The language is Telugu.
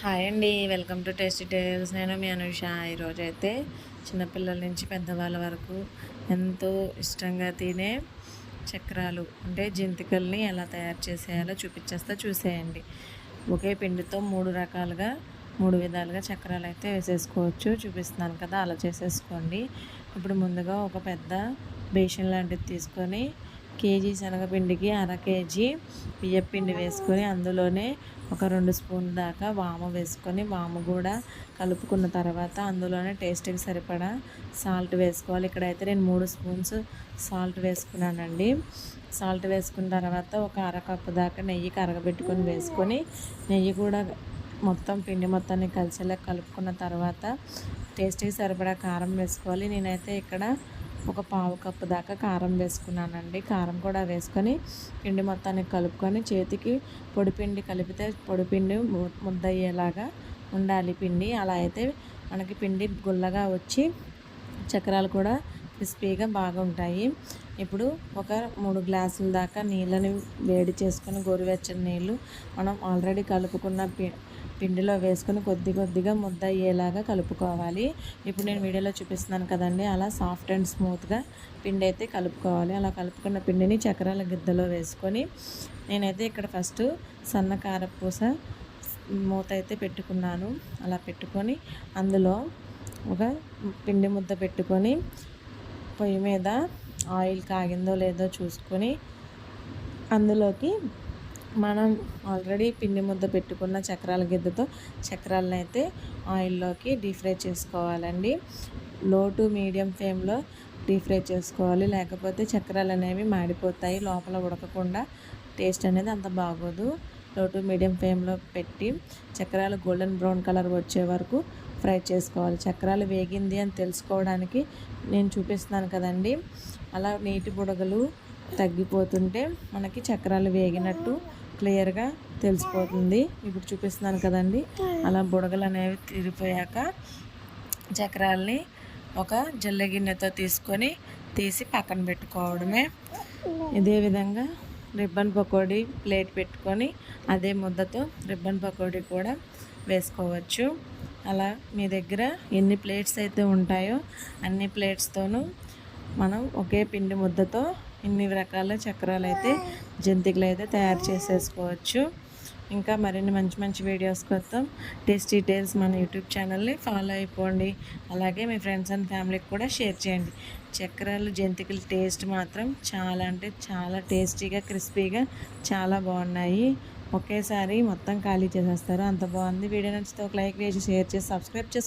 హాయ్ అండి వెల్కమ్ టు టేస్టీ టేల్స్. నేను మీ అనుష. ఈరోజు అయితే చిన్నపిల్లల నుంచి పెద్దవాళ్ళ వరకు ఎంతో ఇష్టంగా తినే చక్రాలు అంటే జంతికల్ని ఎలా తయారు చేసేయాలో చూపించేస్తా చూసేయండి. ఒకే పిండితో మూడు రకాలుగా మూడు విధాలుగా చక్రాలు అయితే వేసేసుకోవచ్చు. చూపిస్తున్నాను కదా అలా చేసేసుకోండి. ఇప్పుడు ముందుగా ఒక పెద్ద బేషన్ లాంటిది తీసుకొని కేజీ శనగపిండికి అర కేజీ బియ్యపిండి వేసుకొని అందులోనే ఒక రెండు స్పూన్ దాకా వాము వేసుకొని వాము కూడా కలుపుకున్న తర్వాత అందులోనే టేస్ట్కి సరిపడా సాల్ట్ వేసుకోవాలి. ఇక్కడైతే నేను మూడు స్పూన్స్ సాల్ట్ వేసుకున్నానండి. సాల్ట్ వేసుకున్న తర్వాత ఒక అరకప్పు దాకా నెయ్యి కరగబెట్టుకొని వేసుకొని నెయ్యి కూడా మొత్తం పిండి మొత్తాన్ని కలిసేలా కలుపుకున్న తర్వాత టేస్ట్కి సరిపడా కారం వేసుకోవాలి. నేనైతే ఇక్కడ ఒక పావు కప్పు దాకా కారం వేసుకున్నానండి. కారం కూడా వేసుకొని పిండి మొత్తాన్ని కలుపుకొని చేతికి పొడిపిండి కలిపితే పొడిపిండి ముద్దయ్యేలాగా ఉండాలి పిండి. అలా అయితే మనకి పిండి గుల్లగా వచ్చి చక్రాలు కూడా క్రిస్పీగా బాగుంటాయి. ఇప్పుడు ఒక మూడు గ్లాసుల దాకా నీళ్ళని వేడి చేసుకొని గోరువెచ్చని నీళ్ళు మనం ఆల్రెడీ కలుపుకున్న పిండిలో వేసుకొని కొద్ది కొద్దిగా ముద్ద అయ్యేలాగా కలుపుకోవాలి. ఇప్పుడు నేను వీడియోలో చూపిస్తున్నాను కదండి అలా సాఫ్ట్ అండ్ స్మూత్గా పిండి అయితే కలుపుకోవాలి. అలా కలుపుకున్న పిండిని చక్రాల గిద్దలో వేసుకొని నేనైతే ఇక్కడ ఫస్ట్ సన్న కారపూస మూత అయితే పెట్టుకున్నాను. అలా పెట్టుకొని అందులో ఒక పిండి ముద్ద పెట్టుకొని పొయ్యి మీద ఆయిల్ కాగిందో లేదో చూసుకొని అందులోకి మనం ఆల్రెడీ పిండి ముద్ద పెట్టుకున్న చక్రాల గిద్దతో చక్రాలను అయితే ఆయిల్లోకి డీప్ ఫ్రై చేసుకోవాలండి. లో టు మీడియం ఫ్లేమ్లో డీప్ ఫ్రై చేసుకోవాలి. లేకపోతే చక్రాలు అనేవి మాడిపోతాయి. లోపల ఉడకకుండా టేస్ట్ అనేది అంత బాగోదు. లో టు మీడియం ఫ్లేమ్లో పెట్టి చక్రాలు గోల్డెన్ బ్రౌన్ కలర్ వచ్చే వరకు ఫ్రై చేసుకోవాలి. చక్రాలు వేగింది అని తెలుసుకోవడానికి నేను చూపిస్తున్నాను కదండి. అలా నీటి బుడగలు తగ్గిపోతుంటే మనకి చక్రాలు వేగినట్టు క్లియర్గా తెలిసిపోతుంది. ఇప్పుడు చూపిస్తున్నాను కదండి. అలా బుడగలు అనేవి తిరిగిపోయాక చక్రాలని ఒక జల్లగిన్నెతో తీసుకొని తీసి పక్కన పెట్టుకోవడమే. ఇదే విధంగా రిబ్బన్ పకోడీ ప్లేట్ పెట్టుకొని అదే ముద్దతో రిబ్బన్ పకోడీ కూడా వేసుకోవచ్చు. అలా మీ దగ్గర ఎన్ని ప్లేట్స్ అయితే ఉంటాయో అన్ని ప్లేట్స్తోనూ మనం ఒకే పిండి ముద్దతో ఇన్ని రకాల చక్రాలు అయితే జంతికలు అయితే తయారు చేసేసుకోవచ్చు. ఇంకా మరిన్ని మంచి మంచి వీడియోస్ కోసం టేస్ట్ డీటెయిల్స్ మన యూట్యూబ్ ఛానల్ని ఫాలో అయిపోండి. అలాగే మీ ఫ్రెండ్స్ అండ్ ఫ్యామిలీకి కూడా షేర్ చేయండి. చక్రాలు జంతికల టేస్ట్ మాత్రం చాలా అంటే చాలా టేస్టీగా క్రిస్పీగా చాలా బాగున్నాయి. ఒకేసారి మొత్తం ఖాళీ చేసేస్తారు. అంత బాగుంది. వీడియో నచ్చితే ఒక లైక్ వేసి షేర్ చేసి సబ్స్క్రైబ్ చేసుకోండి.